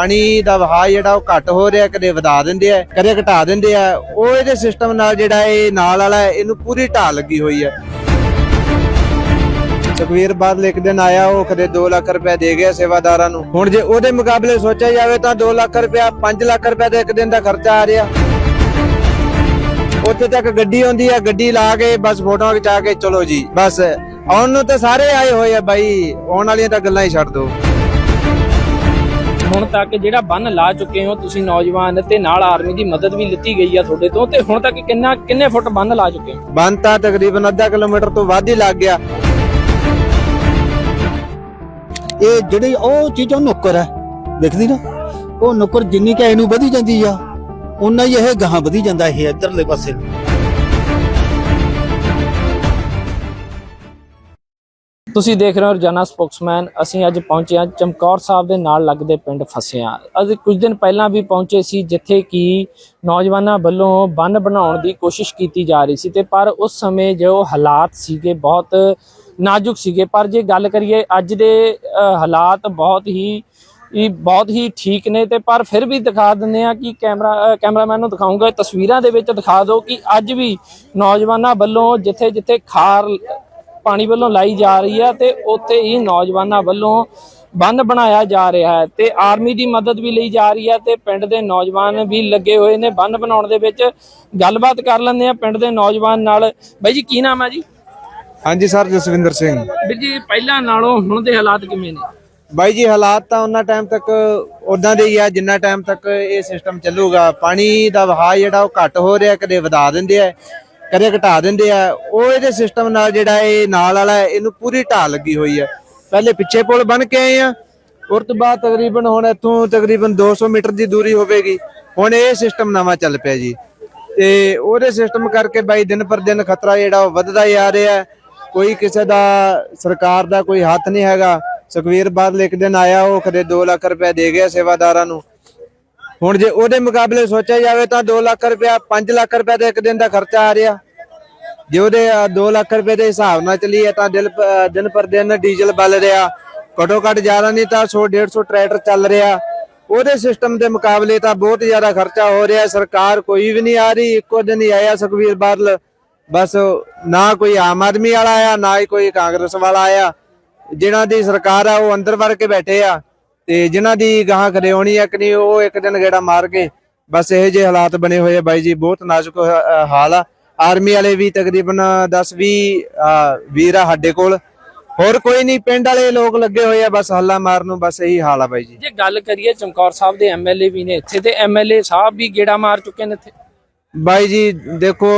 ਪਾਣੀ ਦਾ ਵਹਾਅ ਜਿਹੜਾ ਉਹ ਘੱਟ ਹੋ ਰਿਹਾ, ਕਦੇ ਵਧਾ ਦਿੰਦੇ ਆ, ਕਦੇ ਘਟਾ ਦਿੰਦੇ ਆ, ਉਹ ਇਹਦੇ ਸਿਸਟਮ ਨਾਲ ਜਿਹੜਾ ਇਹ ਨਾਲ ਵਾਲਾ ਇਹਨੂੰ ਪੂਰੀ ਢਾਲ ਲੱਗੀ ਹੋਈ ਹੈ। ਸੁਖਵੀਰ ਬਾਦਲ ਇੱਕ ਦਿਨ ਆਇਆ, ਉਹ ਕਦੇ 2 ਲੱਖ ਰੁਪਏ ਦੇ ਗਿਆ ਸੇਵਾਦਾਰਾਂ ਨੂੰ। ਹੁਣ ਜੇ ਉਹਦੇ ਮੁਕਾਬਲੇ ਸੋਚਿਆ ਜਾਵੇ ਤਾਂ 2 ਲੱਖ ਰੁਪਏ 5 ਲੱਖ ਰੁਪਏ ਦਾ ਇੱਕ ਦਿਨ ਦਾ ਖਰਚਾ ਆ ਰਿਹਾ। ਉੱਥੇ ਤੱਕ ਗੱਡੀ ਆਉਂਦੀ ਆ, ਗੱਡੀ ਲਾ ਕੇ ਬਸ ਫੋਟੋਆਂ ਖਿਚਾ ਕੇ, ਚਲੋ ਜੀ, ਬਸ। ਆਉਣ ਨੂੰ ਤਾਂ ਸਾਰੇ ਆਏ ਹੋਏ ਆ ਬਾਈ, ਆਉਣ ਵਾਲੀਆਂ ਤਾਂ ਗੱਲਾਂ ਹੀ ਛੱਡ ਦੋ ਹੁਣ ਤੱਕ ਜਿਹੜਾ ਬੰਨ ਲਾ ਚੁੱਕੇ ਹੋ ਤੁਸੀਂ ਨੌਜਵਾਨ ਤੇ ਨਾਲ ਆਰਮੀ ਦੀ ਮਦਦ ਵੀ ਲਿੱਤੀ ਗਈ ਆ ਤੁਹਾਡੇ ਤੋਂ ਤੇ ਹੁਣ ਤੱਕ ਕਿੰਨਾ ਕਿੰਨੇ ਫੁੱਟ ਬੰਨ ਲਾ ਚੁੱਕੇ ਹੋ? ਬੰਨ ਤਾਂ ਤਕਰੀਬਨ ਅੱਧਾ ਕਿਲੋਮੀਟਰ ਤੋਂ ਵੱਧ ਹੀ ਲੱਗ ਗਿਆ। ਇਹ ਜਿਹੜੀ ਉਹ ਚੀਜ਼ ਉਹ ਨੁੱਕਰ ਹੈ। ਦੇਖਦੀ ਨਾ, ਉਹ ਨੁੱਕਰ ਜਿੰਨੀ ਕਿ ਇਹਨੂੰ ਵਧੀ ਜਾਂਦੀ ਆ ਉਨਾ ਹੀ ਇਹ ਗਾਹਾਂ ਵਧੀ ਜਾਂਦਾ ਇਹ ਇਧਰਲੇ ਪਾਸੇ ਨੂੰ। ਤੁਸੀਂ ਦੇਖ ਰਹੇ ਹੋ ਰੋਜ਼ਾਨਾ ਸਪੋਕਸਮੈਨ, ਅਸੀਂ ਅੱਜ ਪਹੁੰਚੇ ਹਾਂ ਚਮਕੌਰ ਸਾਹਿਬ ਦੇ ਨਾਲ ਲੱਗਦੇ ਪਿੰਡ ਫਸਿਆ। ਅੱਜ ਕੁਝ ਦਿਨ ਪਹਿਲਾਂ ਵੀ ਪਹੁੰਚੇ ਸੀ ਜਿੱਥੇ ਕਿ ਨੌਜਵਾਨਾਂ ਵੱਲੋਂ ਬੰਨ ਬਣਾਉਣ ਦੀ ਕੋਸ਼ਿਸ਼ ਕੀਤੀ ਜਾ ਰਹੀ ਸੀ ਤੇ ਪਰ ਉਸ ਸਮੇਂ ਜੋ ਹਾਲਾਤ ਸੀਗੇ ਬਹੁਤ ਨਾਜ਼ੁਕ ਸੀਗੇ। ਪਰ ਜੇ ਗੱਲ ਕਰੀਏ, ਅੱਜ ਦੇ ਹਾਲਾਤ ਬਹੁਤ ਹੀ, ਇਹ ਬਹੁਤ ਹੀ ਠੀਕ ਨੇ ਤੇ ਪਰ ਫਿਰ ਵੀ ਦਿਖਾ ਦਿੰਦੇ ਆ ਕਿ ਕੈਮਰਾ ਕੈਮਰਾਮੈਨ ਨੂੰ ਦਿਖਾਉਂਗਾ, ਤਸਵੀਰਾਂ ਦੇ ਵਿੱਚ ਦਿਖਾ ਦਿਓ ਕਿ ਅੱਜ ਵੀ ਨੌਜਵਾਨਾਂ ਵੱਲੋਂ ਜਿੱਥੇ ਜਿੱਥੇ ਖਾਰ ਪਾਣੀ ਵੱਲੋਂ ਲਾਈ ਜਾ ਰਹੀ ਹੈ ਤੇ ਉੱਥੇ ਹੀ ਨੌਜਵਾਨਾਂ ਵੱਲੋਂ ਬੰਨ ਬਣਾਇਆ ਜਾ ਰਿਹਾ ਹੈ ਤੇ ਆਰਮੀ ਦੀ ਮਦਦ ਵੀ ਲਈ ਜਾ ਰਹੀ ਹੈ ਤੇ ਪਿੰਡ ਦੇ ਨੌਜਵਾਨ ਵੀ ਲੱਗੇ ਹੋਏ ਨੇ ਬੰਨ ਬਣਾਉਣ ਦੇ ਵਿੱਚ। ਗੱਲਬਾਤ ਕਰ ਲੈਂਦੇ ਆ ਪਿੰਡ ਦੇ ਨੌਜਵਾਨ ਨਾਲ। ਬਾਈ ਜੀ ਕੀ ਨਾਮ ਹੈ ਜੀ? ਹਾਂਜੀ ਸਰ ਜਸਵਿੰਦਰ ਸਿੰਘ। ਵੀਰ ਜੀ ਪਹਿਲਾਂ ਨਾਲੋਂ ਹੁਣ ਦੇ ਹਾਲਾਤ ਕਿਵੇਂ ਨੇ? ਬਾਈ ਜੀ ਹਾਲਾਤ ਤਾਂ ਉਹਨਾਂ ਟਾਈਮ ਤੱਕ ਉਦਾਂ ਦੇ ਹੀ ਆ ਜਿੰਨਾ ਟਾਈਮ ਤੱਕ ਇਹ ਸਿਸਟਮ ਚੱਲੂਗਾ ਪਾਣੀ ਦਾ ਵਹਾਅ ਜਿਹੜਾ ਉਹ ਘੱਟ ਹੋ ਰਿਹਾ ਕਦੇ ਵਧਾ ਦਿੰਦੇ ਆ। ਕਦੇ ਘਟਾ ਦਿੰਦੇ ਆ। ਉਹ ਇਹਦੇ ਸਿਸਟਮ ਨਾਲ ਜਿਹੜਾ ਇਹ ਨਾਲ ਵਾਲਾ, ਇਹਨੂੰ ਪੂਰੀ ਢਾਹ ਲੱਗੀ ਹੋਈ ਹੈ ਪਹਿਲੇ ਪਿੱਛੇ ਪੁਲ ਬਣ ਕੇ ਆਏ ਆ। ਉਸ ਤੋਂ ਬਾਅਦ ਤਕਰੀਬਨ ਹੁਣ ਇੱਥੋਂ ਤਕਰੀਬਨ 200 ਮੀਟਰ ਦੀ ਦੂਰੀ ਹੋਵੇਗੀ। ਹੁਣ ਇਹ ਸਿਸਟਮ ਨਵਾਂ ਚੱਲ ਪਿਆ ਜੀ। ਤੇ ਉਹਦੇ ਸਿਸਟਮ ਕਰਕੇ ਬਾਈ ਦਿਨ ਪਰ ਦਿਨ ਖਤਰਾ ਜਿਹੜਾ ਉਹ ਵੱਧਦਾ ਜਾ ਰਿਹਾ। ਕੋਈ ਕਿਸੇ ਦਾ ਸਰਕਾਰ ਦਾ ਕੋਈ ਹੱਥ ਨਹੀਂ ਹੈਗਾ। ਸੁਖਵੀਰ ਬਾਦਲ ਇੱਕ ਦਿਨ ਆਇਆ, ਉਹ ਕਦੇ 2 ਲੱਖ ਰੁਪਏ ਦੇ ਗਿਆ ਸੇਵਾਦਾਰਾਂ ਨੂੰ। ਹੁਣ ਜੇ ਉਹਦੇ ਮੁਕਾਬਲੇ ਸੋਚਿਆ ਜਾਵੇ ਤਾਂ 2 ਲੱਖ ਰੁਪਇਆ 5 ਲੱਖ ਰੁਪਏ ਦਾ ਇੱਕ ਦਿਨ ਦਾ ਖਰਚਾ ਆ ਰਿਹਾ। ਜੇ ਉਹਦੇ 2 ਲੱਖ ਰੁਪਏ ਦੇ ਹਿਸਾਬ ਨਾਲ ਚੱਲੀਏ ਤਾਂ ਦਿਲ ਦਿਨ ਪਰ ਦਿਨ ਡੀਜ਼ਲ ਬਲ ਰਿਹਾ। ਘਟੋ ਘੱਟ ਜ਼ਿਆਦਾ ਨਹੀਂ ਤਾਂ 100 150 ਟਰੈਕਟਰ ਚੱਲ ਰਿਹਾ। ਉਹਦੇ ਸਿਸਟਮ ਦੇ ਮੁਕਾਬਲੇ ਤਾਂ ਬਹੁਤ ਜ਼ਿਆਦਾ ਖਰਚਾ ਹੋ ਰਿਹਾ। ਸਰਕਾਰ ਕੋਈ ਵੀ ਨਹੀਂ ਆ ਰਹੀ, ਇੱਕੋ ਦਿਨ ਹੀ ਆਇਆ ਸੁਖਵੀਰ ਬਾਦਲ। ਬਸ ਨਾ ਕੋਈ ਆਮ ਆਦਮੀ ਵਾਲਾ ਆਇਆ, ਨਾ ਹੀ ਕੋਈ ਕਾਂਗਰਸ ਵਾਲਾ ਆਇਆ। ਜਿਨ੍ਹਾਂ ਦੀ ਸਰਕਾਰ ਆ, ਉਹ ਅੰਦਰ ਵੜ ਕੇ ਬੈਠੇ ਆ। ਤੇ ਜਿਨ੍ਹਾਂ ਦੀ ਗਾਹਾਂ ਕਦੇ ਆਉਣੀ ਕਿ ਨਹੀਂ ਉਹ ਇੱਕ ਦਿਨ ਗੇੜਾ ਮਾਰ ਕੇ ਬਸ ਇਹੋ ਜਿਹੇ ਹਾਲਾਤ ਬਣੇ ਹੋਏ ਆ ਬਾਈ ਜੀ ਬਹੁਤ ਨਾਜ਼ੁਕ ਹ- ਹਾਲ ਆ। ਆਰਮੀ ਵਾਲੇ ਵੀ ਤਕਰੀਬਨ 10 20 ਵੀਰ ਆ ਸਾਡੇ ਕੋਲ। ਹੋਰ ਕੋਈ ਨਹੀਂ ਪਿੰਡ ਵਾਲੇ ਲੋਕ ਲੱਗੇ ਹੋਏ ਆ ਬਸ ਹੱਲਾ ਮਾਰਨ ਨੂੰ ਬਸ ਇਹੀ ਹਾਲ ਆ ਬਾਈ ਜੀ। ਜੇ ਗੱਲ ਕਰੀਏ ਚਮਕੌਰ ਸਾਹਿਬ ਦੇ ਐਮਐਲਏ ਵੀ ਨੇ ਇੱਥੇ ਤੇ ਐਮਐਲਏ ਸਾਹਿਬ ਵੀ ਗੇੜਾ ਮਾਰ ਚੁੱਕੇ ਨੇ ਇੱਥੇ? ਬਾਈ ਜੀ ਦੇਖੋ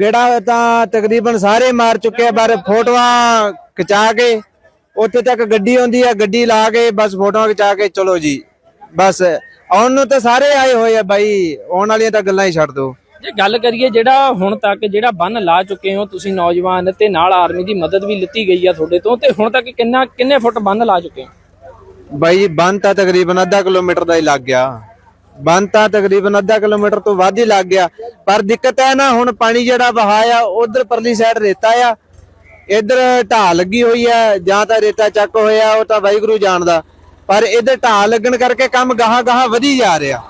ਗੇੜਾ ਤਾਂ ਤਕਰੀਬਨ ਸਾਰੇ ਮਾਰ ਚੁੱਕੇ ਆ ਪਰ ਫੋਟੋਆਂ ਖਿਚਾ ਕੇ ਉੱਥੇ ਤੱਕ ਗੱਡੀ ਆਉਂਦੀ ਆ ਗੱਡੀ ਲਾ ਕੇ ਬਸ ਫੋਟੋਆਂ ਖਿਚਾ ਕੇ ਚਲੋ ਜੀ। ਬਸ ਆਉਣ ਨੂੰ ਤਾਂ ਸਾਰੇ ਆਏ ਹੋਏ ਆ ਬਾਈ ਆਉਣ ਵਾਲੀਆਂ ਤਾਂ ਗੱਲਾਂ ਹੀ ਛੱਡ ਦੋ ਜੇ ਗੱਲ ਕਰੀਏ ਜਿਹੜਾ ਹੁਣ ਤੱਕ ਜਿਹੜਾ ਬੰਨ ਲਾ ਚੁੱਕੇ ਹੋ ਤੁਸੀਂ ਨੌਜਵਾਨ ਤੇ ਨਾਲ ਆਰਮੀ ਦੀ ਮਦਦ ਵੀ ਲਿੱਤੀ ਗਈ ਆ ਤੁਹਾਡੇ ਤੋਂ ਤੇ ਹੁਣ ਤੱਕ ਕਿੰਨਾ ਕਿੰਨੇ ਫੁੱਟ ਬੰਨ ਲਾ ਚੁੱਕੇ ਹੋ? ਬਾਈ ਜੀ ਬੰਨ ਤਾਂ ਤਕਰੀਬਨ ਅੱਧਾ ਕਿਲੋਮੀਟਰ ਦਾ ਹੀ ਲੱਗ ਗਿਆ। ਬੰਨ ਤਾਂ ਤਕਰੀਬਨ ਅੱਧਾ ਕਿਲੋਮੀਟਰ ਤੋਂ ਵੱਧ ਹੀ ਲੱਗ ਗਿਆ। ਪਰ ਦਿੱਕਤ ਹੈ ਨਾ ਹੁਣ ਪਾਣੀ ਜਿਹੜਾ ਵਹਾਇਆ ਉਧਰ ਪਰਲੀ ਸਾਈਡ ਰੇਤਾ ਆ ਇੱਧਰ ਢਾਹ ਲੱਗੀ ਹੋਈ ਹੈ ਜਾਂ ਤਾਂ ਰੇਤਾ ਚੱਕ ਹੋਇਆ ਉਹ ਤਾਂ ਵਾਹਿਗੁਰੂ ਜਾਣਦਾ। ਪਰ ਇੱਧਰ ਢਾਹ ਲੱਗਣ ਕਰਕੇ ਕੰਮ ਗਾਹਾਂ ਗਾਹਾਂ ਵਧੀ ਜਾ ਰਿਹਾ।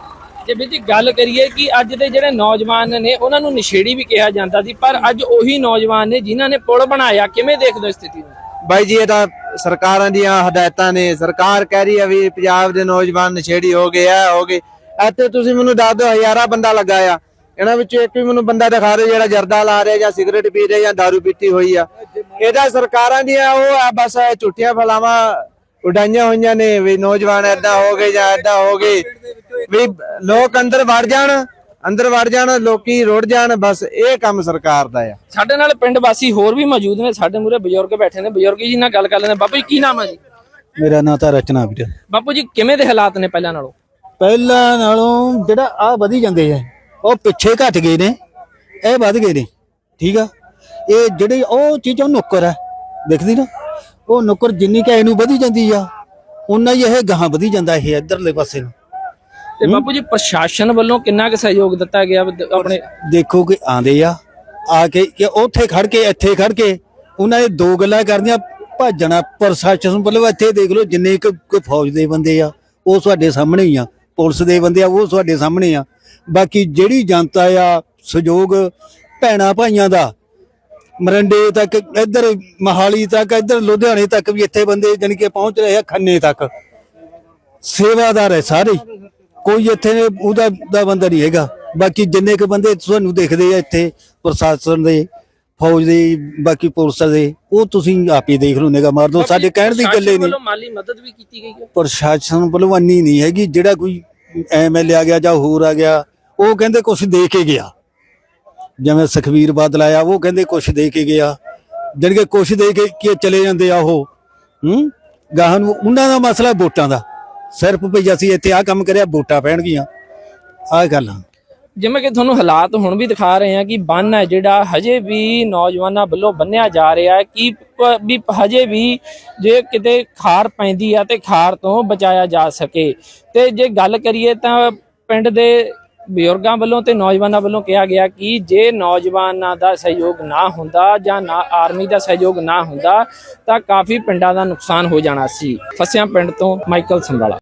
ਜੇ ਵੀਰ ਜੀ ਗੱਲ ਕਰੀਏ ਕਿ ਅੱਜ ਦੇ ਜਿਹੜੇ ਨੌਜਵਾਨ ਨੇ ਉਹਨਾਂ ਨੂੰ ਨਸ਼ੇੜੀ ਵੀ ਕਿਹਾ ਜਾਂਦਾ ਸੀ ਪਰ ਅੱਜ ਉਹੀ ਨੌਜਵਾਨ ਨੇ ਜਿਨ੍ਹਾਂ ਨੇ ਪੁਲ ਬਣਾਇਆ ਕਿਵੇਂ ਦੇਖਦੇ ਹੋ ਸਥਿਤੀ ਨੂੰ? ਬਾਈ ਜੀ ਇਹ ਤਾਂ ਸਰਕਾਰਾਂ ਦੀਆਂ ਹਦਾਇਤਾਂ ਨੇ। ਸਰਕਾਰ ਕਹਿ ਰਹੀ ਹੈ ਵੀ ਪੰਜਾਬ ਦੇ ਨੌਜਵਾਨ ਨਸ਼ੇੜੀ ਹੋ ਗਏ ਆ ਹੋ ਗਏ। ਇੱਥੇ ਤੁਸੀਂ ਮੈਨੂੰ ਦੱਸ ਦਿਓ ਹਜ਼ਾਰਾਂ ਬੰਦਾ ਲੱਗਾ ਆ ਇਹਨਾਂ ਵਿੱਚੋਂ ਇੱਕ ਵੀ ਮੈਨੂੰ ਬੰਦਾ ਦਿਖਾ ਦਿਓ ਜਿਹੜਾ ਜਰਦਾ ਲਾ ਰਿਹਾ ਜਾਂ ਸਿਗਰਟ ਪੀ ਰਿਹਾ ਜਾਂ दारू ਪੀਤੀ ਹੋਈ ਆ। ਇਹਦਾ ਸਰਕਾਰਾਂ ਦੀਆਂ ਉਹ ਆ ਬਸ ਝੂਠੀਆਂ ਫਲਾਵਾਂ ਉਡਾਈਆਂ ਹੋਈਆਂ ਨੇ ਵੀ ਨੌਜਵਾਨ ਏਦਾਂ ਹੋ ਗਏ ਜਾਂ ਏਦਾਂ ਹੋ ਗਏ। ਵੀ ਲੋਕ ਅੰਦਰ ਵੜ ਜਾਣ ਅੰਦਰ ਵੜ ਜਾਣ ਲੋਕੀ ਰੁੜ ਜਾਣ ਬਸ ਇਹ ਕੰਮ ਸਰਕਾਰ ਦਾ ਆ। ਸਾਡੇ ਨਾਲ ਪਿੰਡ ਵਾਸੀ ਹੋਰ ਵੀ ਮੌਜੂਦ ਨੇ ਸਾਡੇ ਮੂਰੇ ਬਜ਼ੁਰਗ ਬੈਠੇ ਨੇ। ਬਜ਼ੁਰਗ ਜੀ ਨਾਲ ਗੱਲ ਕਰ ਲੈਂਦੇ ਬਾਪੂ ਜੀ ਕੀ ਨਾਮ ਹੈ ਜੀ? ਮੇਰਾ ਨਾਂ ਤਾਂ ਰਚਨਾ ਵੀਰ। ਬਾਪੂ ਜੀ ਕਿਵੇਂ ਦੇ ਹਾਲਾਤ ਨੇ ਪਹਿਲਾਂ ਨਾਲੋਂ? ਪਹਿਲਾਂ ਨਾਲੋਂ ਜਿਹੜਾ ਆ ਵਧੀ ਜਾਂਦੇ ਆ ਉਹ ਪਿੱਛੇ ਘਟ ਗਏ ਨੇ। ਇਹ ਵੱਧ ਗਏ ਨੇ ਠੀਕ ਆ? ਇਹ ਜਿਹੜੀ ਉਹ ਚੀਜ਼ ਉਹ ਨੁੱਕਰ ਹੈ ਦੇਖਦੀ ਨਾ ਉਹ ਨੁੱਕਰ ਜਿੰਨੀ ਕਿ ਇਹਨੂੰ ਵਧੀ ਜਾਂਦੀ ਆ ਉਨਾ ਹੀ ਇਹ ਗਾਹਾਂ ਵਧੀ ਜਾਂਦਾ ਇਹ ਇਧਰਲੇ ਪਾਸੇ ਨੂੰ। ਤੇ ਬਾਪੂ ਜੀ ਪ੍ਰਸ਼ਾਸਨ ਵੱਲੋਂ ਕਿੰਨਾ ਕੁ ਸਹਿਯੋਗ ਦਿੱਤਾ ਗਿਆ ਆਪਣੇ ਦੇਖੋ ਕਿ ਆਂਦੇ ਆ ਆ ਕੇ ਕਿ ਉੱਥੇ ਖੜ ਕੇ ਇੱਥੇ ਖੜ ਕੇ ਉਹਨਾਂ ਨੇ ਦੋ ਗੱਲਾਂ ਕਰਦੀਆਂ ਭੱਜਣਾ ਪ੍ਰਸ਼ਾਸਨ ਵੱਲੋਂ ਇੱਥੇ ਦੇਖ ਲਓ ਜਿੰਨੇ ਕੋਈ ਫੌਜ ਦੇ ਬੰਦੇ ਆ ਉਹ ਤੁਹਾਡੇ ਸਾਹਮਣੇ ਹੀ ਆ ਪੁਲਿਸ ਦੇ ਬੰਦੇ ਆ ਉਹ ਤੁਹਾਡੇ ਸਾਹਮਣੇ ਆ। ਬਾਕੀ ਜਿਹੜੀ ਜਨਤਾ ਆ ਸਹਿਯੋਗ ਭੈਣਾ ਭਾਈਆਂ ਦਾ ਮਰੰਡੇ ਤੱਕ ਇੱਧਰ ਮਹਾਲੀ ਤੱਕ ਇੱਧਰ ਲੁਧਿਆਣੇ ਤੱਕ ਵੀ ਇੱਥੇ ਬੰਦੇ ਜਾਣੀ ਕਿ ਪਹੁੰਚ ਰਹੇ ਆ ਖੰਨੇ ਤੱਕ। ਸੇਵਾਦਾਰ ਹੈ ਸਾਰੇ। ਕੋਈ ਇੱਥੇ ਉਹਦਾ ਦਾ ਬੰਦਾ ਨਹੀਂ ਹੈਗਾ। ਬਾਕੀ ਜਿੰਨੇ ਕ ਬੰਦੇ ਤੁਹਾਨੂੰ ਦਿਖਦੇ ਆ ਇੱਥੇ ਪ੍ਰਸ਼ਾਸਨ ਦੇ ਫੌਜ ਦੇ ਬਾਕੀ ਪੁਲਿਸ ਦੇ ਉਹ ਤੁਸੀਂ ਆਪੇ ਦੇਖ ਲਓ ਨਿਗਾ ਮਾਰ ਦੋ ਸਾਡੇ ਕਹਿਣ ਦੀ ਗੱਲੇ ਨਹੀਂ। ਮਾਲੀ ਮਦਦ ਵੀ ਕੀਤੀ ਗਈ ਹੈ? ਪ੍ਰਸ਼ਾਸਨ ਵੱਲੋਂ ਨਹੀਂ ਹੈਗੀ। ਜਿਹੜਾ ਕੋਈ ਐਮਐਲਏ ਆ ਗਿਆ ਜਾਂ ਹੋਰ ਆ ਗਿਆ ਉਹ ਕਹਿੰਦੇ ਕੁਝ ਦੇ ਕੇ ਗਿਆ। ਜਿਵੇਂ ਸੁਖਵੀਰ ਬਾਦਲ ਆਇਆ, ਉਹ ਕਹਿੰਦੇ ਕੁਝ ਦੇ ਕੇ ਗਿਆ। ਜਾਣੀ ਕਿ ਕੁਝ ਦੇ ਕੇ ਕੇ ਚਲੇ ਜਾਂਦੇ ਆ ਉਹ, ਹੂੰ? ਗਾਹਾਂ ਨੂੰ ਉਹਨਾਂ ਦਾ ਮਸਲਾ ਵੋਟਾਂ ਦਾ। ਸਿਰਫ ਭਈ ਅਸੀਂ ਇੱਥੇ ਆ ਕੰਮ ਕਰਿਆ, ਵੋਟਾਂ ਪੈਣਗੀਆਂ। ਆਹ ਗੱਲ ਆ। ਜਿਵੇਂ ਕਿ ਤੁਹਾਨੂੰ ਹਾਲਾਤ ਹੁਣ ਵੀ ਦਿਖਾ ਰਹੇ ਆ ਕਿ ਬੰਨ ਹੈ ਜਿਹੜਾ, ਹਜੇ ਵੀ ਨੌਜਵਾਨਾਂ ਵੱਲੋਂ ਬੰਨਿਆ ਜਾ ਰਿਹਾ ਹੈ ਕਿ ਵੀ ਹਜੇ ਵੀ ਜੇ ਕਿਤੇ ਖਾਰ ਪੈਂਦੀ ਆ ਤੇ ਖਾਰ ਤੋਂ ਬਚਾਇਆ ਜਾ ਸਕੇ। ਤੇ ਜੇ ਗੱਲ ਕਰੀਏ ਤਾਂ ਪਿੰਡ ਦੇ ਬਜ਼ੁਰਗਾਂ ਵੱਲੋਂ ਤੇ ਨੌਜਵਾਨਾਂ ਵੱਲੋਂ ਕਿਹਾ ਗਿਆ ਕਿ ਜੇ ਨੌਜਵਾਨਾਂ ਦਾ ਸਹਿਯੋਗ ਨਾ ਹੁੰਦਾ ਜਾਂ ਨਾ ਆਰਮੀ ਦਾ ਸਹਿਯੋਗ ਨਾ ਹੁੰਦਾ ਤਾਂ ਕਾਫੀ ਪਿੰਡਾਂ ਦਾ ਨੁਕਸਾਨ ਹੋ ਜਾਣਾ ਸੀ। ਫਸਿਆ ਪਿੰਡ ਤੋਂ ਮਾਈਕਲ ਸੰਭਾਲਾ।